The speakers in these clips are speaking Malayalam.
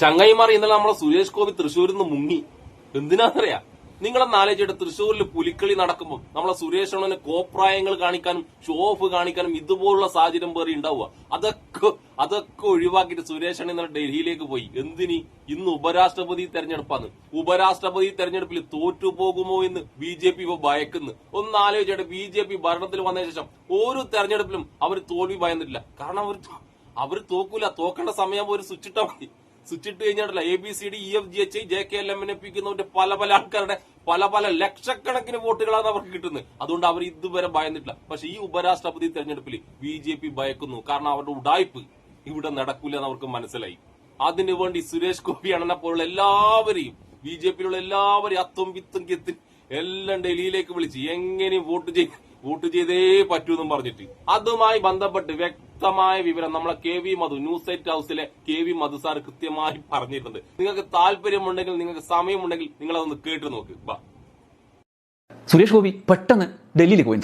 ചങ്ങായിമാർ ഇന്നലെ നമ്മളെ സുരേഷ് ഗോപി തൃശ്ശൂരിൽ നിന്ന് മുങ്ങി. എന്തിനാണെന്നറിയാം നിങ്ങളെ നാലേജിയുടെ തൃശ്ശൂരിൽ പുലിക്കളി നടക്കുമ്പോൾ നമ്മളെ സുരേഷ് അണ്ണന് കോപ്രായങ്ങൾ കാണിക്കാനും ഷോ ഓഫ് കാണിക്കാനും ഇതുപോലുള്ള സാഹചര്യം വേറെ ഉണ്ടാവുക. അതൊക്കെ അതൊക്കെ ഒഴിവാക്കിയിട്ട് സുരേഷ് അണ്ണൻ ഇന്നലെ ഡൽഹിയിലേക്ക് പോയി. എന്തിനി? ഇന്ന് ഉപരാഷ്ട്രപതി തെരഞ്ഞെടുപ്പാണ് ഉപരാഷ്ട്രപതി തെരഞ്ഞെടുപ്പിൽ തോറ്റുപോകുമോ എന്ന് ബി ജെ പി ഇപ്പോൾ ഭയക്കുന്നു. ഒന്ന് ആലോചിച്ചിട്ട് ബി ജെ പി ഭരണത്തിൽ വന്ന ശേഷം ഓരോ തെരഞ്ഞെടുപ്പിലും അവർ തോൽവി ഭയന്നിട്ടില്ല. കാരണം അവർ അവർ തോക്കൂല. തോക്കേണ്ട സമയം ഒരു സ്വിച്ച് ഇട്ടാൽ മതി. സ്വിച്ച് ഇട്ട് കഴിഞ്ഞാൽ A B C D E F G H I J K L M എമ്മിനെ പിക്കുന്നവന്റെ പല പല ആൾക്കാരുടെ പല പല ലക്ഷക്കണക്കിന് വോട്ടുകളാണ് അവർക്ക് കിട്ടുന്നത്. അതുകൊണ്ട് അവർ ഇതുവരെ ഭയന്നിട്ടില്ല. പക്ഷെ ഈ ഉപരാഷ്ട്രപതി തെരഞ്ഞെടുപ്പിൽ ബി ജെ പി ഭയക്കുന്നു. കാരണം അവരുടെ ഉടായ്പ് ഇവിടെ നടക്കൂല എന്ന് അവർക്ക് മനസ്സിലായി. അതിനുവേണ്ടി സുരേഷ് ഗോപി അണനെ പോലുള്ള എല്ലാവരെയും ബി ജെ പിയിലുള്ള എല്ലാവരെയും അത്തും വിത്തും കെത്തി എല്ലാം ഡൽഹിയിലേക്ക് വിളിച്ച് എങ്ങനെയും വോട്ട് ചെയ്ത് വോട്ട് ചെയ്തേ പറ്റൂ എന്നും പറഞ്ഞിട്ട്. അതുമായി ബന്ധപ്പെട്ട് വ്യക്തമായ വിവരം നമ്മളെ K V Madhu news site ഹൗസിലെ കെ വി മധു സാർ കൃത്യമായി പറഞ്ഞിട്ടുണ്ട്. നിങ്ങൾക്ക് താല്പര്യമുണ്ടെങ്കിൽ നിങ്ങൾക്ക് സമയമുണ്ടെങ്കിൽ നിങ്ങൾ അതൊന്ന് കേട്ടു നോക്ക്. സുരേഷ് ഗോപി പെട്ടെന്ന് ഡൽഹിയിലേക്ക് പോയി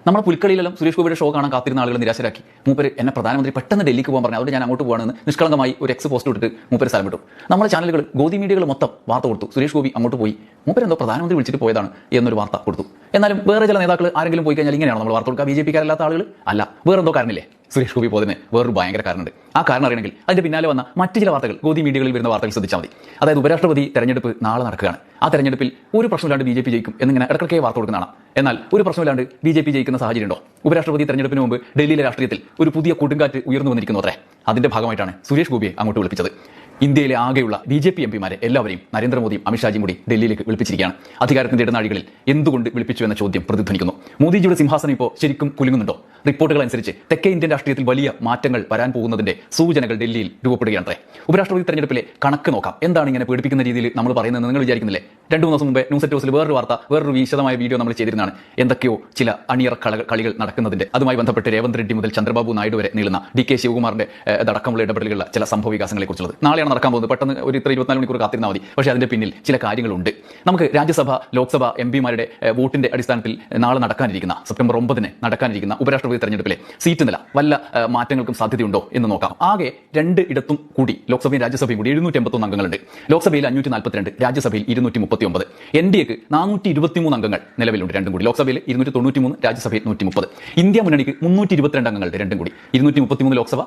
ഇത്രേ നമ്മുടെ പുലിക്കളിയിലെല്ലാം സുരേഷ് ഗോപിയുടെ ഷോ കാണാൻ കാത്തിരുന്ന ആളുകൾ നിരാശരാക്കി. മൂപ്പര് എന്നെ പ്രധാനമന്ത്രി പെട്ടെന്ന് ഡൽഹിക്ക് പോകാൻ പറഞ്ഞു. അതുകൊണ്ട് ഞാൻ അങ്ങോട്ട് പോകണമെന്ന് നിഷ്കളങ്കമായി ഒരു എക്സ് പോസ്റ്റ് ഇട്ടിട്ട് മൂപ്പര് സ്ഥലം വിട്ടു. നമ്മുടെ ചാനലുകൾ ഗോതി മീഡിയകൾ മൊത്തം വാർത്ത കൊടുത്തു. സുരേഷ് ഗോപി അങ്ങോട്ട് പോയി. മൂപ്പര് എന്തോ പ്രധാനമന്ത്രി വിളിച്ചിട്ട് പോയതാണ് എന്നൊരു വാർത്ത കൊടുത്തു. എന്നാലും വേറെ ചില നേതാക്കൾ ആരെങ്കിലും പോയി കഴിഞ്ഞാൽ ഇങ്ങനെയാണ് നമ്മൾ വാർത്ത കൊടുക്കുക? ബി ജെ പിക്കാരല്ലാത്ത ആളുകൾ അല്ല. വേറെന്തോ കാരണമില്ലേ സുരേഷ് ഗോപി പോയതിന് വേറൊരു ഭയങ്കര കാരണമുണ്ട് ആ കാരണം അറിയണമെങ്കിൽ അതിന്റെ പിന്നാലെ വന്ന മറ്റു ചില വാർത്തകൾ ഗോതി മീഡിയകളിൽ വരുന്ന വാർത്തകൾ ശ്രദ്ധിച്ചാൽ മതി. അതായത് ഉപരാഷ്ട്രപതി തെരഞ്ഞെടുപ്പ് നാളെ നടക്കുകയാണ്. ആ തെരഞ്ഞെടുപ്പിൽ ഒരു പ്രശ്നമില്ലാണ്ട് ബി ജെ പി ജയിക്കും എന്നിങ്ങനെ ഇടയ്ക്കൊക്കെ വാർത്ത കൊടുക്കുന്നതാണ് എന്നാൽ ഒരു പ്രശ്നമില്ലാണ്ട് ബി ജെ പി ജയിക്കുന്ന സാഹചര്യം ഉണ്ടോ? ഉപരാഷ്ട്രപതി തെരഞ്ഞെടുപ്പിന് മുമ്പ് ഡൽഹിയിലെ രാഷ്ട്രീയത്തിൽ ഒരു പുതിയ കൊടുങ്കാറ്റ് ഉയർന്നു വന്നിരിക്കുന്നു അത്രേ. അതിന്റെ ഭാഗമായിട്ടാണ് സുരേഷ് ഗോപിയെ അങ്ങോട്ട് വിളിപ്പിച്ചത്. ഇന്ത്യയിലെ ആകെയുള്ള ബി ജെ പി എം പിമാരെ എല്ലാവരെയും നരേന്ദ്രമോദിയും അമിത്ഷാജിയും കൂടി ഡൽഹിയിലേക്ക് വിളിപ്പിച്ചിരിക്കുകയാണ്. അധികാരത്തിന്റെ ഇടനാഴികളിൽ എന്തുകൊണ്ട് വിളിപ്പിച്ചു എന്ന ചോദ്യം പ്രതിധ്വനിക്കുന്നു. മോദിജിയുടെ സിംഹാസനം ഇപ്പോൾ ശരിക്കും കുലുങ്ങുന്നുണ്ടോ? റിപ്പോർട്ടുകൾ അനുസരിച്ച് തെക്കേ ഇന്ത്യൻ രാഷ്ട്രീയത്തിൽ വലിയ മാറ്റങ്ങൾ വരാൻ പോകുന്നതിന്റെ സൂചനകൾ ഡൽഹിയിൽ രൂപപ്പെടുകയാണത്രേ. ഉപരാഷ്ട്രപതി തെരഞ്ഞെടുപ്പിലെ കണക്ക് നോക്കാം. എന്താണ് ഇങ്ങനെ പേടിപ്പിക്കുന്ന രീതിയിൽ നമ്മൾ പറയുന്നത് നിങ്ങൾ വിചാരിക്കുന്നില്ലേ? രണ്ടു മൂന്ന് ദിവസം മുമ്പേ ന്യൂസ് എറ്റ് ഹൗസിൽ വേറൊരു വാർത്ത വേറൊരു വിശദമായ വീഡിയോ നമ്മൾ ചെയ്തിരുന്നതാണ്. എന്തൊക്കെയോ ചില അണിയറ കളികൾ നടക്കുന്നതിന്റെ അതുമായി ബന്ധപ്പെട്ട് രേവന്ത് റെഡ്ഡി മുതൽ ചന്ദ്രബാബു നായിഡു വരെ നീളുന്ന ഡി കെ ശിവകുമാറിന്റെ അടക്കമുള്ള ഇടപെടലുകളുള്ള ചില സംഭവ വികാസങ്ങളെ കുറിച്ചുള്ളത് നടക്കാൻ പോകുന്നത്? പെട്ടെന്ന് ഒരു ഇത്ര ഇരുപത്തിനാല് മണിക്കൂർ കാത്തിരുന്നാൽ മതി. പക്ഷേ അതിന്റെ പിന്നിൽ ചില കാര്യങ്ങളുണ്ട്. നമുക്ക് രാജ്യസഭ ലോക്സഭ എം പിമാരുടെ വോട്ടിന്റെ അടിസ്ഥാനത്തിൽ നാളെ നടക്കാനിരിക്കുന്ന സെപ്റ്റംബർ ഒമ്പതിന് നടക്കാനിരിക്കുന്ന ഉപരാഷ്ട്രപതി തെരഞ്ഞെടുപ്പിലെ സീറ്റ് നില വല്ല മാറ്റങ്ങൾക്കും സാധ്യതയുണ്ടോ എന്ന് നോക്കാം. ആകെ രണ്ട് ഇടത്തും കൂടി ലോക്സഭയും രാജ്യസഭയും കൂടി എഴുന്നൂറ്റി എൺപത്തൊന്ന് അംഗങ്ങളുണ്ട്. ലോക്സഭയിൽ അഞ്ഞൂറ്റി നാൽപ്പത്തിരണ്ട് രാജ്യസഭയിൽ ഇരുന്നൂറ്റി മുപ്പത്തി ഒമ്പത് എൻ ഡി എക്ക് നാനൂറ്റി ഇരുപത്തിമൂന്ന് അംഗങ്ങൾ നിലവിലുണ്ട് രണ്ടും കൂടി. ലോക്സഭയിൽ ഇരുന്നൂറ്റി തൊണ്ണൂറ്റി മൂന്ന് രാജ്യസഭയിൽ നൂറ്റി മുപ്പത് ഇന്ത്യ മുന്നണിക്ക് മുന്നൂറ്റി ഇരുപത്തിരണ്ട് അംഗങ്ങളുണ്ട് രണ്ടും കൂടി. ഇരുന്നൂറ്റി മുപ്പത്തിമൂന്ന് ലോക്സഭ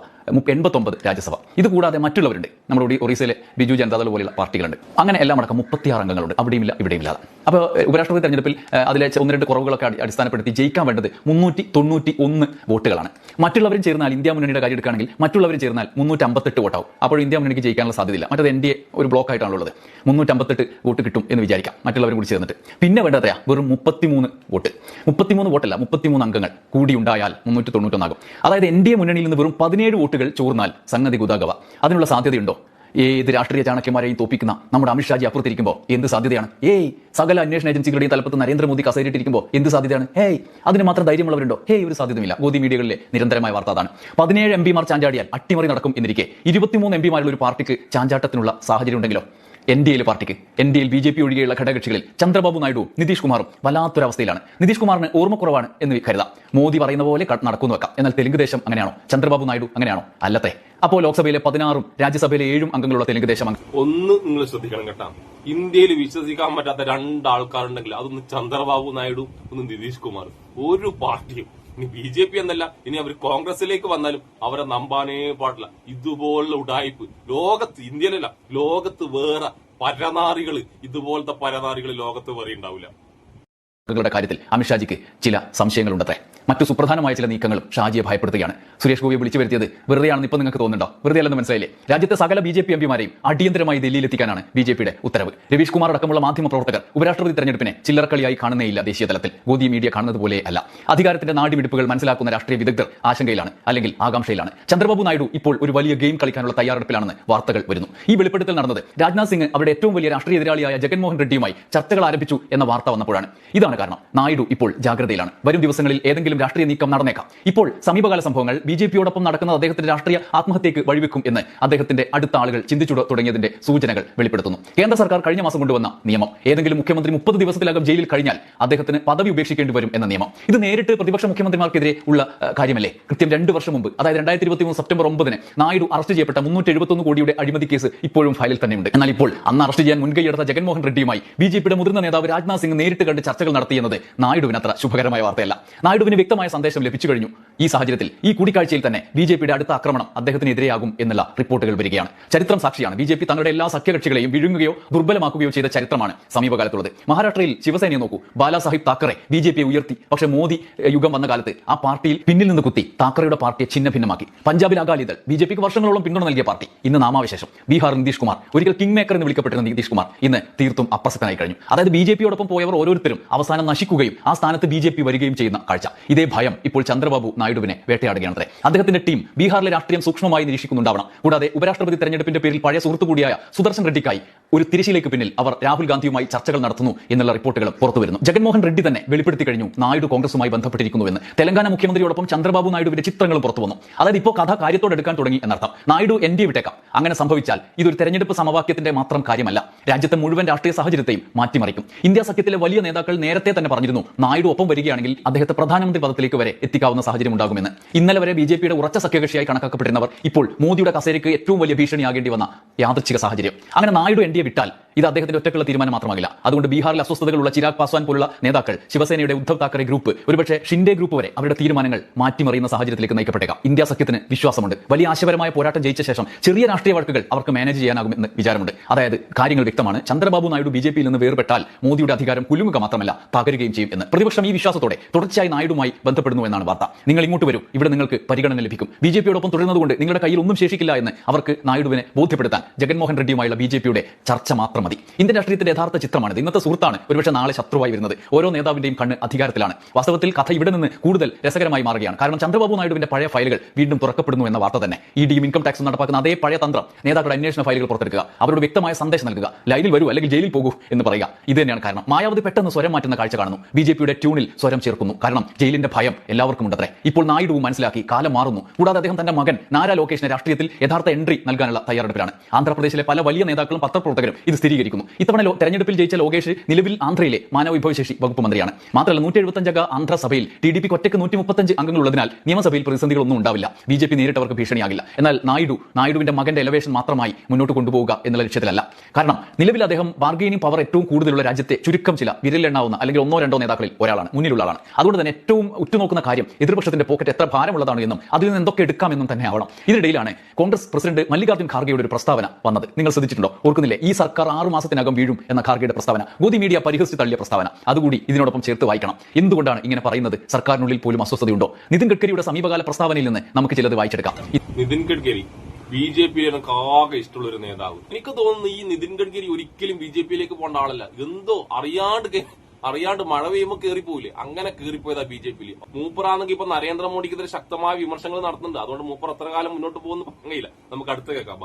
എൺപത്തൊമ്പത് രാജ്യസഭ. ഇത് കൂടാതെ മറ്റുള്ളവരുണ്ട്. നമ്മുടെ കൂടി ഒറീസയിലെ ബിജു ജനതാദൾ പോലെയുള്ള പാർട്ടികളുണ്ട്. അങ്ങനെ എല്ലാം അടക്കം മുപ്പത്തിയാറ് അംഗങ്ങളുണ്ട്. അവിടെയും ഇല്ല ഇവിടെയും ഇല്ലാതെ അപ്പോൾ ഉപരാഷ്ട്രപതി തെരഞ്ഞെടുപ്പിൽ അതിലെ ഒന്ന് രണ്ട് കുറവുകളൊക്കെ അടിസ്ഥാനപ്പെടുത്തി ജയിക്കാൻ വേണ്ടത് മുന്നൂറ്റി തൊണ്ണൂറ്റി ഒന്ന് വോട്ടുകളാണ്. മറ്റുള്ളവരും ചേർന്നാൽ ഇന്ത്യ മുന്നണിയുടെ കാര്യം എടുക്കുകയാണെങ്കിൽ മറ്റുള്ളവരും ചേർന്നാൽ മുന്നൂറ്റി അമ്പത്തെട്ട് വോട്ടാവും. അപ്പോൾ ഇന്ത്യ മുന്നണിക്ക് ജയിക്കാനുള്ള സാധ്യതയില്ല. മറ്റത് എൻ ഡി എ ഒരു ബ്ലോക്ക് ആയിട്ടാണുള്ളത് ഉള്ളത് മുന്നൂറ്റമ്പത്തെട്ട് വോട്ട് കിട്ടും എന്ന് വിചാരിക്കാം മറ്റുള്ളവരും കൂടി ചേർന്നിട്ട്. പിന്നെ വേണ്ടത് എത്രയാ? വെറും മുപ്പത്തിമൂന്ന് വോട്ട്. മുപ്പത്തിമൂന്ന് വോട്ടല്ല മുപ്പത്തിമൂന്ന് അംഗങ്ങൾ കൂടി ഉണ്ടായാൽ മുന്നൂറ്റി തൊണ്ണൂറ്റൊന്നാകും അതായത് എൻ ഡി എ മുന്നണിയിൽ നിന്ന് വെറും പതിനേഴ് വോട്ടുകൾ ചോർന്നാൽ സംഗതി ഗുതാഗവ. അതിനുള്ള സാധ്യതയുണ്ടോ? ഏത് രാഷ്ട്രീയ ചാണക്യമാരെയും തോപ്പിക്കുന്ന നമ്മുടെ അമിത്ഷാജി അപ്പുറത്തിരിക്കുമ്പോൾ എന്ത് സാധ്യതയാണ്? ഏയ് സകല അന്വേഷണ ഏജൻസികളുടെയും തലപ്പത്ത് നരേന്ദ്രമോദി കസേരിട്ടിരിക്കുമ്പോൾ എന്ത് സാധ്യതയാണ്? ഹേയ് അതിന് മാത്രം ധൈര്യമുള്ളവരുണ്ടോ? ഹേയ് ഒരു സാധ്യതയില്ല ഗോദി മീഡിയകളിലെ നിരന്തരമായ വാർത്ത അതാണ്. പതിനേഴ് എം പിമാർ ചാഞ്ചാടിയാൽ അട്ടിമറി നടക്കും എന്നിരിക്കെ. ഇരുപത്തിമൂന്ന് എം പിമാരുള്ള ഒരു പാർട്ടിക്ക് ചാഞ്ചാട്ടത്തിനുള്ള സാഹചര്യം ഉണ്ടെങ്കിലോ? എൻ ഡി എയിലെ പാർട്ടിക്ക് N D L B J P ഒഴികെയുള്ള ഘടകകക്ഷികളിൽ ചന്ദ്രബാബു നായിഡുവും നിതീഷ് കുമാറും വല്ലാത്തൊരവസ്ഥയിലാണ് നിതീഷ് കുമാറിന് ഓർമ്മക്കുറവാണ് എന്ന് കരുതാം. മോദി പറയുന്ന പോലെ നടക്കുന്നു വെക്കാം. എന്നാൽ തെലുങ്ക് ദേശം അങ്ങനെയാണോ? ചന്ദ്രബാബു നായിഡു അങ്ങനെയാണോ? അല്ലത്തെ. അപ്പോൾ ലോക്സഭയിലെ പതിനാറും രാജ്യസഭയിലെ ഏഴും അംഗങ്ങളുള്ള തെലുങ്ക് ദേശം ഒന്ന് നിങ്ങൾ ശ്രദ്ധിക്കണം കേട്ടാ. ഇന്ത്യയിൽ വിശ്വസിക്കാൻ പറ്റാത്ത രണ്ടാൾക്കാരുണ്ടെങ്കിൽ അതൊന്ന് ചന്ദ്രബാബു നായിഡു ഒന്ന് നിതീഷ് കുമാർ. ഒരു പാർട്ടിയും ഇനി ബി ജെ പി എന്നല്ല ഇനി അവർ കോൺഗ്രസിലേക്ക് വന്നാലും അവരെ നമ്പാനേ പാടില്ല. ഇതുപോലുള്ള ഉടായ്പ്. ലോകത്ത് ഇന്ത്യയിലല്ല ലോകത്ത് വേറെ പരനാറികൾ ഇതുപോലത്തെ പരനാറികൾ ലോകത്ത് വേറെ ഉണ്ടാവില്ല ങ്ങളുടെ കാര്യത്തിൽ അമിത്ഷാജിക്ക് ചില സംശയങ്ങളുണ്ടത്രേ. മറ്റു സുപ്രധാനമായ ചില നീക്കങ്ങളും ഷാജിയെ ഭയപ്പെടുത്തുകയാണ്. സുരേഷ് ഗോപിയെ വിളിച്ചു വരുത്തിയത് വെറുതെയാണെന്ന് ഇപ്പം നിങ്ങൾക്ക് തോന്നുന്നുണ്ടോ? വെറുതെ അല്ലെന്ന് മനസ്സിലായില്ലേ? രാജ്യത്തെ സകല ബി ജെ പി എംപിമാരെയും അടിയന്തരമായി ഡൽഹിയിലെത്തിക്കാനാണ് ബി ജെ പിയുടെ ഉത്തരവ്. രവീഷ് കുമാർ അടക്കമുള്ള മാധ്യമ പ്രവർത്തകർ ഉപരാഷ്ട്രപതി തെരഞ്ഞെടുപ്പിനെ ചില്ലറക്കളിയായി കാണുന്നേയില്ല ദേശീയ തലത്തിൽ ഗോദി മീഡിയ കാണുന്നത് പോലെ അല്ല. അധികാരത്തിന്റെ നാടിമിടിപ്പുകൾ മനസ്സിലാക്കുന്ന രാഷ്ട്രീയ വിദഗ്ധർ ആശങ്കയിലാണ് അല്ലെങ്കിൽ ആകാംക്ഷയിലാണ്. ചന്ദ്രബാബു നായിഡു ഇപ്പോൾ ഒരു വലിയ ഗെയിം കളിക്കാനുള്ള തയ്യാറെടുപ്പിലാണെന്ന് വാർത്തകൾ വരുന്നു. ഈ വെളിപ്പെടുത്തൽ നടന്നത് രാജ്നാഥ് സിംഗ് അവരുടെ ഏറ്റവും വലിയ രാഷ്ട്രീയ എതിരാളിയായ ജഗൻമോഹൻ റെഡ്ഡിയുമായി ചർച്ചകൾ ആരംഭിച്ചു എന്ന വാർത്ത വന്നപ്പോഴാണ്. ഇതാണ് ഇതാണ് കാരണം. നായിഡു ഇപ്പോൾ ജാഗ്രതയിലാണ്. വരും ദിവസങ്ങളിൽ ഏതെങ്കിലും രാഷ്ട്രീയ നീക്കം നടന്നേക്കാം. ഇപ്പോൾ സമീപകാല സംഭവങ്ങൾ ബി ജെ പിയോടൊപ്പം നടക്കുന്ന അദ്ദേഹത്തിന്റെ രാഷ്ട്രീയ ആത്മഹത്യക്ക് വഴിവെക്കും എന്ന് അദ്ദേഹത്തിന്റെ അടുത്ത ആളുകൾ ചിന്തിച്ചു തുടങ്ങിയതിന്റെ സൂചനകൾ വെളിപ്പെടുത്തുന്നു. കേന്ദ്ര സർക്കാർ കഴിഞ്ഞ മാസം കൊണ്ടുവന്ന നിയമം. ഏതെങ്കിലും മുഖ്യമന്ത്രി മുപ്പത് ദിവസത്തിലകം ജയിലിൽ കഴിഞ്ഞാൽ അദ്ദേഹത്തിന് പദവി ഉപേക്ഷിക്കേണ്ടി വരും എന്ന നിയമം. ഇത് നേരിട്ട് പ്രതിപക്ഷ മുഖ്യമന്ത്രിമാർക്കെതിരെ ഉള്ള കാര്യമല്ലേ? കൃത്യം രണ്ട് വർഷം മുമ്പ് അതായത് രണ്ടായിരത്തി ഇരുപത്തി മൂന്ന് സെപ്റ്റംബർ ഒമ്പതിന് നായിഡു അറസ്റ്റ് ചെയ്യപ്പെട്ട മുന്നൂറ്റി എഴുപത്തൊന്ന് കോടിയുടെ അഴിമതി കേസ് ഇപ്പോഴും ഫയലിൽ തന്നെയുണ്ട്. എന്നാൽ ഇപ്പോൾ അന്ന് അറസ്റ്റ് ചെയ്യാൻ മുൻകൈയെടുത്ത ജഗൻമോഹൻ റെഡ്ഡിയുമായി ബി ജെ പിയുടെ മുതിർന്ന നേതാവ് രാജ്നാഥ് സിംഗ് നേരിട്ട് കണ്ട് ചർച്ചകൾ നടത്തിയെന്നത് നായിഡുവിന് അത്ര ശുഭകരമായ വാർത്തയല്ല. നായിഡുവിന് വ്യക്തമായ സന്ദേശം ലഭിച്ചു കഴിഞ്ഞു. ഈ സാഹചര്യത്തിൽ ഈ കൂടിക്കാഴ്ചയിൽ തന്നെ ബി ജെ പിയുടെ അടുത്ത ആക്രമണം അദ്ദേഹത്തിനെതിരെയാകും എന്നുള്ള റിപ്പോർട്ടുകൾ വരികയാണ്. ചരിത്രം സാക്ഷിയാണ്. ബി ജെ പി തങ്ങളുടെ എല്ലാ സഖ്യകക്ഷികളെയും വിഴുങ്ങുകയോ ദുർബലമാക്കുകയോ ചെയ്ത ചരിത്രമാണ് സമീപകാലത്തുള്ളത്. മഹാരാഷ്ട്രയിൽ ശിവസേനയെ നോക്കൂ. ബാലാസാഹിബ് താക്കറെ ബി ജെ പിയെ ഉയർത്തി. പക്ഷേ മോദി യുഗം വന്ന കാലത്ത് ആ പാർട്ടിയിൽ പിന്നിൽ നിന്ന് കുത്തി താക്കറയുടെ പാർട്ടിയെ ഛിന്ന ഭിന്നമാക്കി പഞ്ചാബിൽ അകാലിദൾ ബി ജെ പിക്ക് വർഷങ്ങളോളം പിന്തുണ നൽകിയ പാർട്ടി. ഇന്ന് നാമാവശേഷം ബീഹാർ നിതീഷ് കുമാർ ഒരിക്കൽ കിങ് മേക്കർ എന്ന് വിളിക്കപ്പെട്ടിരുന്ന നിതീഷ് കുമാർ ഇന്ന് തീർത്തും അപ്രസക്തനായി കഴിഞ്ഞു. അതായത് ബി ജെ പിയോടൊപ്പം പോയവർ ഓരോരുത്തരും അവസാനം നശിക്കുകയും ആ സ്ഥാനത്ത് ബി ജെ പി വരികയും ചെയ്യുന്ന കാഴ്ച. ഇതേ ഭയം ഇപ്പോൾ ചന്ദ്രബാബു നായിഡുവിനെ വേട്ടയാടുകയാണത്രേ. അദ്ദേഹത്തിന്റെ ടീം ബീഹാറിലെ രാഷ്ട്രീയം സൂക്ഷ്മമായി നിരീക്ഷിക്കുന്നുണ്ടാവണം. കൂടാതെ ഉപരാഷ്ട്രപതി തെരഞ്ഞെടുപ്പിന്റെ പേരിൽ പഴയ സുഹൃത്തു കൂടിയായ സുദർശൻ റെഡ്ഡിക്കായി ഒരു തിരിച്ചിലേക്ക് പിന്നിൽ അവർ രാഹുൽ ഗാന്ധിയുമായി ചർച്ചകൾ നടത്തുന്നു എന്നുള്ള റിപ്പോർട്ടുകളും പുറത്തുവരുന്നു ജഗൻമോഹൻ റെഡ്ഡി തന്നെ വെളിപ്പെടുത്തി കഴിഞ്ഞു നായിഡു കോൺഗ്രസുമായി ബന്ധപ്പെട്ടിരിക്കുന്നുവെന്ന് തെലങ്കാന മുഖ്യമന്ത്രിയോടൊപ്പം ചന്ദ്രബാബു നായിഡുവിന്റെ ചിത്രങ്ങൾ പുറത്തു വന്നു. അതായത് ഇപ്പോൾ കഥ കാര്യത്തോടെ എടുക്കാൻ തുടങ്ങി എന്നർത്ഥം. നായിഡു എൻ ഡി വിട്ടേക്കാം. അങ്ങനെ സംഭവിച്ചാൽ ഇതൊരു തെരഞ്ഞെടുപ്പ് സമവാക്യത്തിന്റെ മാത്രം കാര്യമല്ല. രാജ്യത്തെ മുഴുവൻ രാഷ്ട്രീയ സാഹചര്യത്തെയും മാറ്റിമറിക്കും. ഇന്ത്യ സഖ്യത്തിലെ വലിയ നേതാക്കൾ നേരത്തെ തന്നെ പറഞ്ഞിരുന്നു നായിഡു ഒപ്പം വരികയാണെങ്കിൽ അദ്ദേഹത്തെ പ്രധാനമന്ത്രി പദത്തിലേക്ക് വരെ എത്തിക്കാവുന്ന സാഹചര്യം ഉണ്ടാകുമെന്ന്. ഇന്നലെ വരെ ബി ജെ പിയുടെ ഉറച്ച സഖ്യകക്ഷിയായി കണക്കാക്കപ്പെട്ടിരുന്നവർ ഇപ്പോൾ മോദിയുടെ കസേരയ്ക്ക് ഏറ്റവും വലിയ ഭീഷണിയാകേണ്ടി വന്ന യാദൃച്ഛിക സാഹചര്യം. അങ്ങനെ നായിഡു എൻ ഡി എ വിട്ടാൽ ഇത് അദ്ദേഹത്തിന്റെ ഒറ്റക്കുള്ള തീരുമാനം മാത്രമാകില്ല. അതുകൊണ്ട് ബീഹാറിൽ അസ്വസ്ഥതകളുള്ള ചിരാഗ് പാസ്വാൻ പോലുള്ള നേതാക്കൾ ശിവസേനയുടെ ഉദ്ധവ് താക്കറെ ഗ്രൂപ്പ് ഒരുപക്ഷെ ഷിൻഡേ ഗ്രൂപ്പ് വരെ അവരുടെ തീരുമാനങ്ങൾ മാറ്റിമറിയുന്ന സാഹചര്യത്തിലേക്ക് നയിക്കപ്പെട്ടേക്കാം. ഇന്ത്യ സഖ്യത്തിന് വിശ്വാസമുണ്ട്. വലിയ ആശയപരമായ പോരാട്ടം ജയിച്ച ശേഷം ചെറിയ രാഷ്ട്രീയ വഴക്കുകൾ അവർക്ക് മാനേജ് ചെയ്യാനാകുമെന്ന് വിചാരമുണ്ട്. അതായത് കാര്യങ്ങൾ വ്യക്തമാണ്. ചന്ദ്രബാബു നായിഡു ബി ജെ പിയിൽ നിന്ന് വേർപെട്ടാൽ മോദിയുടെ അധികാരം കുലുങ്ങുക മാത്രമല്ല തകരുകയും ചെയ്യും എന്ന്. പ്രതിപക്ഷം ഈ വിശ്വാസത്തോടെ തുടർച്ചയായി നായിഡുമായി ബന്ധപ്പെടുന്നു എന്നാണ് വാർത്ത. നിങ്ങൾ ഇങ്ങോട്ട് വരും. ഇവിടെ നിങ്ങൾക്ക് പരിഗണന ലഭിക്കും. ബി ജെ പിയോടൊപ്പം തുടരുന്നതുകൊണ്ട് നിങ്ങളുടെ കയ്യിൽ ഒന്നും ശേഷിക്കില്ല എന്ന് അവർക്ക് നായിഡുവിനെ ബോധ്യപ്പെടുത്താൻ ജഗൻമോഹൻ റെഡ്ഡിയുമായുള്ള ബി ജെ പിയുടെ ചർച്ച മാത്രം മതി. ഇന്ത്യൻ രാഷ്ട്രീയത്തിന്റെ യഥാർത്ഥ ചിത്രമാണിത്. ഇന്നത്തെ സുഹൃത്താണ് ഒരുപക്ഷെ നാളെ ശത്രുവായി വരുന്നത്. ഓരോ നേതാവിന്റെയും കണ്ണ് അധികാരത്തിലാണ്. വാസ്തവത്തിൽ കഥ ഇവിടെ നിന്ന് കൂടുതൽ രസകരമായി മാറുകയാണ്. കാരണം ചന്ദ്രബാബു നായിഡുവിന്റെ പഴയ ഫയലുകൾ വീണ്ടും തുറക്കപ്പെടുന്നു എന്ന വാർത്ത തന്നെ. ഇ ഡിയും ഇൻകം ടാക്സും നടപ്പാക്കുന്ന അതേ പഴയ തന്ത്രം നേതാക്കളുടെ അന്വേഷണ ഫയലുകൾ പുറത്തെടുക്കുക. അവരോട് വ്യക്തമായ സന്ദേശം നൽകുക. ലൈനിൽ വരൂ അല്ലെങ്കിൽ ജയിലിൽ പോകൂ എന്ന് പറയുക. ഇത് തന്നെയാണ് കാരണം. മായാവതി പെട്ടെന്ന് സ്വരം മാറ്റുന്ന കാഴ്ച കാണുന്നു. ബി ജെ പിയുടെ ട്യൂണിൽ സ്വരം ചേർക്കുന്നു. കാരണം ജയിലിന്റെ ഭയം എല്ലാവർക്കും ഉണ്ടത്രേ. ഇപ്പോൾ നായിഡുവും മനസ്സിലാക്കി കാലം മാറുന്നു. കൂടാതെ അദ്ദേഹം തന്റെ മകൻ നാരാ ലോകേഷിന് രാഷ്ട്രീയത്തിൽ യഥാർത്ഥ എൻട്രി നൽകാനുള്ള തയ്യാറെടുപ്പിലാണ്. ആന്ധ്രാപ്രദേശിലെ പല വലിയ നേതാക്കളും പത്രപ്രവർത്തകരും ഇത് സ്ഥിരീകരിക്കുന്നു ഇത്തവണ തെരഞ്ഞെടുപ്പിൽ ജയിച്ച ലോകേഷ് നിലവിൽ ആന്ധ്രയിലെ മാനവ വിഭവശേഷി വകുപ്പ് മന്ത്രിയാണ്. മാത്രമല്ല നൂറ്റി എഴുപത്തഞ്ചംഗ ആന്ധ്രസഭയിൽ ടി ഡി പിക്ക് ഒറ്റയ്ക്ക് നൂറ്റി മുപ്പത്തഞ്ച് അംഗങ്ങളുള്ളതിനാൽ നിയമസഭയിൽ പ്രതിസന്ധികളൊന്നും ഉണ്ടാവില്ല. ബി ജെ പി നേരിട്ടവർക്ക് ഭീഷണിയാകില്ല. എന്നാൽ നായിഡു നായിഡുവിന്റെ മകന്റെ എലവേഷൻ മാത്രമായി മുന്നോട്ട് കൊണ്ടുപോവുക എന്നുള്ള ലക്ഷ്യത്തിലല്ല. കാരണം നിലവിൽ അദ്ദേഹം ബാർഗെയിനിങ് പവർ ഏറ്റവും കൂടുതലുള്ള രാജ്യത്തെ ചുരുക്കം ചില വിരലെണ്ണാവുന്ന അല്ലെങ്കിൽ ഒന്നോ രണ്ടോ നേതാക്കളിൽ ഒരാളാണ് മുന്നിലുള്ള ആളാണ്. അതുകൊണ്ട് തന്നെ ഏറ്റവും ഉറ്റുനോക്കുന്ന കാര്യം എതിർപക്ഷത്തിന്റെ പോക്കറ്റ് എത്ര ഭാരമുള്ളതാണ് എന്നും അതിൽ നിന്ന് എന്തൊക്കെ എടുക്കാമെന്നും തന്നെ ആവണം. ഇതിനിടയിലാണ് കോൺഗ്രസ് പ്രസിഡന്റ് മല്ലികാർജുൻ ഖാർഗെയുടെ ഒരു പ്രസ്താവന വന്നത്. നിങ്ങൾ ശ്രദ്ധിച്ചിട്ടുണ്ടോ? ഓർക്കുന്നില്ലേ? ഈ സർക്കാർ ആറു മാസത്തിനകം വീഴും എന്ന ഖാർഗെയുടെ പ്രസ്താവന. ഗോതി മീഡിയ പരിഹസിച്ച് തള്ളിയ പ്രസ്താവന. അതുകൂടി ഇതിനോടൊപ്പം ചേർത്ത് വായിക്കണം. എന്തുകൊണ്ടാണ് ഇങ്ങനെ പറയുന്നത്? സർക്കാരിനുള്ളിൽ പോലും അസ്വസ്ഥതയുണ്ടോ? നിതിൻ ഗഡ്കരിയുടെ സമീപകാല പ്രസ്താവനയിൽ നിന്ന് നമുക്ക് ചിലത് വായിച്ചെടുക്കാം. Nitin Gadkari B J P ആകെ ഇഷ്ടമുള്ള ഒരു നേതാവ്. എനിക്ക് തോന്നുന്നു ഈ നിതിൻ ഗഡ്കരി ഒരിക്കലും ബി ജെ പിയിലേക്ക് പോകേണ്ട ആളല്ല. എന്തോ അറിയാണ്ട് അറിയാണ്ട് മഴ പെയ്യുമ്പോൾ കയറിപ്പോയില്ലേ അങ്ങനെ കയറിപ്പോയതാ ബി ജെ പിയിൽ മൂപ്പറാണെങ്കിൽ ഇപ്പൊ നരേന്ദ്രമോദിക്കെതിരെ ശക്തമായ വിമർശനങ്ങൾ നടത്തുന്നുണ്ട്. അതുകൊണ്ട് മൂപ്പർ അത്ര കാലം മുന്നോട്ട് പോകുന്നു? പറഞ്ഞില്ല നമുക്ക് അടുത്ത് കേൾക്കാം.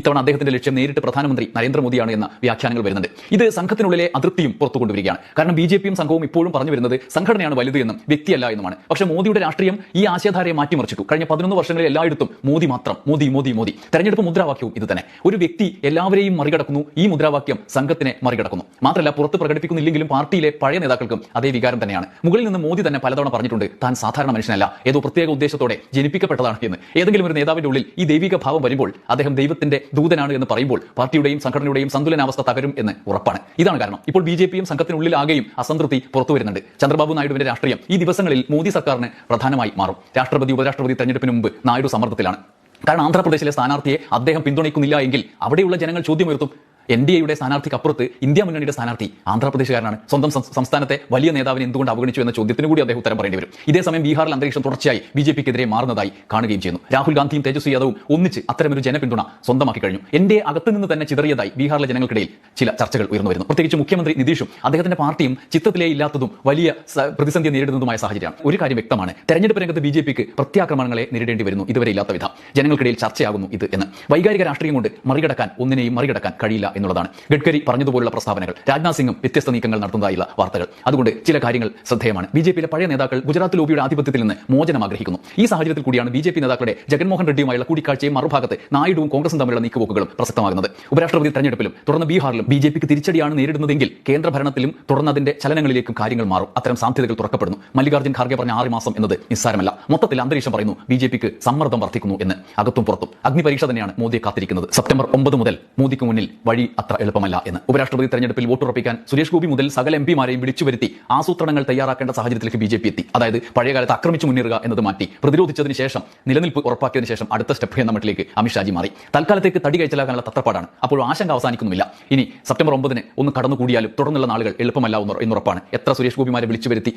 ഇത്തവണ അദ്ദേഹത്തിന്റെ ലക്ഷ്യം നേരിട്ട് പ്രധാനമന്ത്രി നരേന്ദ്രമോദിയാണ് എന്ന വ്യാഖ്യാനങ്ങൾ വരുന്നുണ്ട്. ഇത് സംഘത്തിനുള്ളിലെ അതൃപ്തിയും പുറത്തു കൊണ്ടുവരികയാണ് കാരണം ബി ജെ പിയും സംഘവും ഇപ്പോഴും പറഞ്ഞു വരുന്നത് സംഘടനയാണ് വലുത് എന്നും വ്യക്തിയല്ല എന്നുമാണ്. പക്ഷേ മോദിയുടെ രാഷ്ട്രീയം ഈ ആശയധാരയെ മാറ്റിമറിച്ചിട്ടു. കഴിഞ്ഞ പതിനൊന്ന് വർഷങ്ങളിൽ എല്ലായിടത്തും മോദി മാത്രം മോദി മോദി മോദി. തെരഞ്ഞെടുപ്പ് മുദ്രാവാക്യവും ഇത് തന്നെ. ഒരു വ്യക്തി എല്ലാവരെയും മറികടക്കുന്നു ഈ മുദ്രാവാക്യം സംഘത്തിനെ മറികടക്കുന്നു. മാത്രമല്ല പുറത്ത് പ്രകടിപ്പിക്കുന്നില്ലെങ്കിലും പാർട്ടിയിലെ പഴയ നേതാക്കൾക്കും അതേ വികാരം തന്നെയാണ്. മുകളിൽ നിന്ന് മോദി തന്നെ പലതവണ പറഞ്ഞിട്ടുണ്ട് താൻ സാധാരണ മനുഷ്യനല്ല ഏതോ പ്രത്യേക ഉദ്ദേശത്തോടെ ജനിപ്പിക്കപ്പെട്ടതാണ് എന്ന്. ഏതെങ്കിലും ഒരു നേതാവിന്റെ ഉള്ളിൽ ഈ ദൈവിക ഭാവം വരുമ്പോൾ അദ്ദേഹം ദൈവത്തിന്റെ ദൂതനാണ് എന്ന് പറയുമ്പോൾ പാർട്ടിയുടെയും സംഘടനയുടെയും സന്തുലനാവസ്ഥ തകരും എന്ന് ഉറപ്പാണ്. ഇതാണ് കാരണം. ഇപ്പോൾ ബി ജെ പിയും സംഘത്തിനുള്ളിലാകെയും അസംതൃപ്തി പുറത്തു വരുന്നുണ്ട്. ചന്ദ്രബാബു നായിഡുവിന്റെ രാഷ്ട്രീയം ഈ ദിവസങ്ങളിൽ മോദി സർക്കാരിന് പ്രധാനമായി മാറും. രാഷ്ട്രപതി ഉപരാഷ്ട്രപതി തെരഞ്ഞെടുപ്പിന് മുമ്പ് നായിഡു സമ്മർദ്ദത്തിലാണ്. കാരണം ആന്ധ്രാപ്രദേശിലെ സ്ഥാനാർത്ഥിയെ അദ്ദേഹം പിന്തുണയ്ക്കുന്നില്ല എങ്കിൽ അവിടെയുള്ള ജനങ്ങൾ ചോദ്യമുയർത്തും എൻ ഡി എയുടെ സ്ഥാനാർത്ഥിക്ക് അപ്പുറത്ത് ഇന്ത്യ മുന്നണിയുടെ സ്ഥാനാർത്ഥി ആന്ധ്രാപ്രദേശുകാരനാണ്. സ്വന്തം സംസ്ഥാനത്തെ വലിയ നേതാവിനെ എന്തുകൊണ്ട് അവഗണിച്ചു എന്ന ചോദ്യത്തിന് കൂടി അദ്ദേഹം ഉത്തരം പറയേണ്ടി വരും. ഇതേസമയം ബീഹാറിൽ അന്തരീക്ഷം തുടർച്ചയായി ബി ജെ പിക്കെതിരെ മാറുന്നതായി കാണുകയും ചെയ്യുന്നു. രാഹുൽ ഗാന്ധിയും തേജസ്വി യാദവും ഒന്നിച്ച് അത്തരമൊരു ജനപിന്തുണ സ്വന്തമാക്കി കഴിഞ്ഞു. എന്റെ അകത്ത് നിന്ന് തന്നെ ചിതറിയതായി ബീഹാറിലെ ജനങ്ങൾക്കിടയിൽ ചില ചർച്ചകൾ ഉയർന്നു വരുന്നു. പ്രത്യേകിച്ച് മുഖ്യമന്ത്രി നിതീഷും അദ്ദേഹത്തിന്റെ പാർട്ടിയും ചിത്രത്തിലേ ഇല്ലാത്തതും വലിയ പ്രതിസന്ധി നേരിടുന്നതുമായ സാഹചര്യമാണ്. ഒരു കാര്യം വ്യക്തമാണ്. തെരഞ്ഞെടുപ്പ് രംഗത്ത് ബി ജെ പിക്ക് പ്രത്യാക്രമണങ്ങളെ നേരിടേണ്ടി വരുന്നു. ഇതുവരെ ഇല്ലാത്ത വിധം. ജനങ്ങൾക്കിടയിൽ ചർച്ചയാകുന്നു ഇത് എന്ന്. വൈകാരിക രാഷ്ട്രീയം കൊണ്ട് മറികടക്കാൻ ഒന്നിനെയും മറികടക്കാൻ കഴിയില്ല എന്നുള്ളതാണ്. ഗഡ്കരി പറഞ്ഞതുപോലുള്ള പ്രസ്താവനകൾ. രാജ്നാഥ് സിംഗും വ്യത്യസ്ത നീക്കങ്ങൾ നടത്തുന്നതായുള്ള വാർത്തകൾ. അതുകൊണ്ട് ചില കാര്യങ്ങൾ ശ്രദ്ധേയമാണ്. ബി ജെ പിയിലെ പഴയ നേതാക്കൾ ഗുജറാത്ത് ലോബിയുടെ ആധിപത്യത്തിൽ നിന്ന് മോചനം ആഗ്രഹിക്കുന്നു. ഈ സാഹചര്യത്തിൽ കൂടിയാണ് ബി ജെ പി നേതാക്കളുടെ ജഗൻമോഹൻ റെഡ്ഡിയുമായുള്ള കൂടിക്കാഴ്ചയും മറുഭാഗത്ത് നായിഡുവും കോൺഗ്രസും തമ്മിലുള്ള നീക്കുപോക്കുകളും പ്രസക്തമാകുന്നത്. ഉപരാഷ്ട്രപതി തെരഞ്ഞെടുപ്പിലും തുടർന്ന് ബീഹാറിലും ബി ജെ പിക്ക് തിരിച്ചടിയാണ് നേരിടുന്നതെങ്കിൽ കേന്ദ്രഭരണത്തിലും തുടർന്ന് അതിന്റെ ചലനങ്ങളിലേക്കും കാര്യങ്ങൾ മാറും. അത്തരം സാധ്യതകൾ തുറക്കപ്പെടുന്നു. മല്ലികാർജുൻ ഖാർഗെ പറഞ്ഞ ആറ് മാസം എന്നത് നിസ്സാരമല്ല. മൊത്തത്തിൽ അന്തരീക്ഷം പറയുന്നു ബി ജെ പിക്ക് സമ്മർദ്ദം വർദ്ധിക്കുന്നു എന്ന്. അകത്തും പുറത്തും. അഗ്നിപരീക്ഷ തന്നെയാണ് മോദിയെ കാത്തിരിക്കുന്നത്. സെപ്റ്റംബർ ഒമ്പത് മുതൽ മോദിക്ക് മുന്നിൽ വഴി അത്ര എളുപ്പമല്ല എന്ന്. ഉപരാഷ്ട്രപതി തെരഞ്ഞെടുപ്പിൽ വോട്ടുറപ്പിക്കാൻ സുരേഷ് ഗോപി മുതൽ സകല എം പിമാരെയും വിളിച്ചു വരുത്തി ആസൂത്രണങ്ങൾ തയ്യാറാക്കേണ്ട സാഹചര്യത്തിലേക്ക് ബി ജെ പി എത്തി. അതായത് പഴയകാലത്ത് ആക്രമിച്ചു മുന്നേറുക എന്നത് മാറ്റി. പ്രതിരോധിച്ചതിന് ശേഷം നിലനിൽപ്പ് ഉറപ്പാക്കിയതിനു ശേഷം അടുത്ത സ്റ്റെപ്പ് എന്ന മട്ടിലേക്ക് അമിത്ഷാജി മാറി. തൽക്കാലത്തേക്ക് തടി കഴിച്ചലാക്കാനുള്ള തത്രപ്പാടാണ്. അപ്പോൾ ആശങ്ക അവസാനിക്കുന്നില്ല ഇനി സെപ്റ്റംബർ ഒമ്പതിന് ഒന്ന് കടന്നു കൂടിയാലും തുടർന്നുള്ള നാളുകൾ എളുപ്പമല്ല എന്ന് എന്നുറപ്പാണ്. എത്ര സുരേഷ് ഗോപിമാരെ വിളിച്ചു വരുത്തി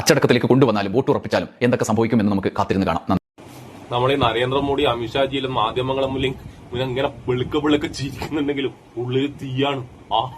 അച്ചടക്കത്തിലേക്ക് കൊണ്ടുവന്നാലും വോട്ട് ഉറപ്പിച്ചാലും എന്തൊക്കെ സംഭവിക്കുമെന്ന് നമുക്ക് കാത്തിരുന്ന് കാണാം. നമ്മൾ ഈ നരേന്ദ്രമോദി അമിത്ഷാജിയിലും മാധ്യമങ്ങളും മുന്നിൽ ഇങ്ങനെ വെളുക്ക വെളുക്ക ചിരിക്കുന്നുണ്ടെങ്കിലും ഉള്ളിൽ തീയാണ്.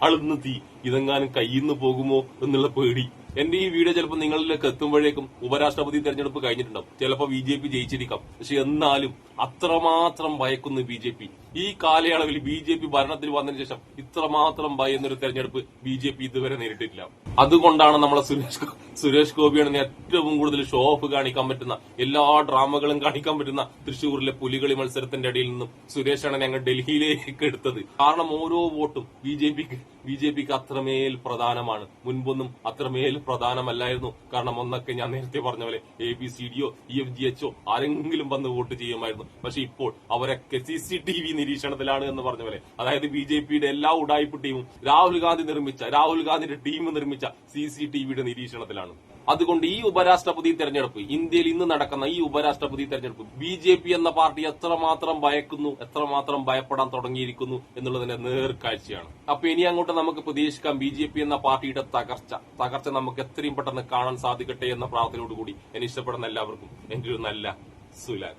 ആളുന്ന് തീ. ഇതെങ്ങാനും കയ്യിന്ന് പോകുമോ എന്നുള്ള പേടി. എന്റെ ഈ വീഡിയോ ചിലപ്പോൾ നിങ്ങളിലേക്ക് എത്തുമ്പോഴേക്കും ഉപരാഷ്ട്രപതി തെരഞ്ഞെടുപ്പ് കഴിഞ്ഞിട്ടുണ്ടാവും. ചിലപ്പോൾ ബി ജെ പി ജയിച്ചിരിക്കാം. പക്ഷെ എന്നാലും അത്രമാത്രം ഭയക്കുന്നു ബി ജെ പി. ഈ കാലയളവിൽ ബി ജെ പി ഭരണത്തിൽ വന്നതിന് ശേഷം ഇത്രമാത്രം ഭയന്നൊരു തെരഞ്ഞെടുപ്പ് ബി ജെ പി ഇതുവരെ നേരിട്ടിട്ടില്ല. അതുകൊണ്ടാണ് നമ്മളെ സുരേഷ് സുരേഷ് ഗോപിയാണ് ഏറ്റവും കൂടുതൽ ഷോ ഓഫ് കാണിക്കാൻ പറ്റുന്ന എല്ലാ ഡ്രാമകളും കാണിക്കാൻ പറ്റുന്ന തൃശൂരിലെ പുലികളി മത്സരത്തിന്റെ ഇടയിൽ നിന്നും സുരേഷാണ് ഞങ്ങൾ ഡൽഹിയിലേക്ക് എടുത്തത്. കാരണം ഓരോ വോട്ടും ബി ജെ പിക്ക് ബി ജെ പിക്ക് അത്രമേൽ പ്രധാനമാണ്. മുൻപൊന്നും അത്രമേൽ പ്രധാനമല്ലായിരുന്നു. കാരണം ഒന്നൊക്കെ ഞാൻ നേരത്തെ പറഞ്ഞ പോലെ A B C D deo E F G H O ആരെങ്കിലും വന്ന് വോട്ട് ചെയ്യുമായിരുന്നു. പക്ഷെ ഇപ്പോൾ അവരൊക്കെ സി സി ടി വി നിരീക്ഷണത്തിലാണ് എന്ന് പറഞ്ഞ പോലെ. അതായത് ബി ജെ പിയുടെ എല്ലാ ഉടായ്പ ടീമും രാഹുൽ ഗാന്ധി നിർമ്മിച്ച രാഹുൽ ഗാന്ധിയുടെ ടീം നിർമ്മിച്ച സി സി ടി വിയുടെ നിരീക്ഷണത്തിലാണ്. അതുകൊണ്ട് ഈ ഉപരാഷ്ട്രപതി തെരഞ്ഞെടുപ്പ്. ഇന്ത്യയിൽ ഇന്ന് നടക്കുന്ന ഈ ഉപരാഷ്ട്രപതി തെരഞ്ഞെടുപ്പ്. ബി ജെ പി എന്ന പാർട്ടി എത്രമാത്രം ഭയക്കുന്നു എത്രമാത്രം ഭയപ്പെടാൻ തുടങ്ങിയിരിക്കുന്നു എന്നുള്ളതിന്റെ നേർക്കാഴ്ചയാണ്. അപ്പൊ ഇനി അങ്ങോട്ട് നമുക്ക് പ്രതീക്ഷിക്കാം ബി ജെ പി എന്ന പാർട്ടിയുടെ തകർച്ച. തകർച്ച നമുക്ക് എത്രയും പെട്ടെന്ന് കാണാൻ സാധിക്കട്ടെ എന്ന പ്രാർത്ഥനയോടുകൂടി എനിക്ക് ഇഷ്ടപ്പെടുന്ന എല്ലാവർക്കും എന്റെ ഒരു നല്ല സുലാൻ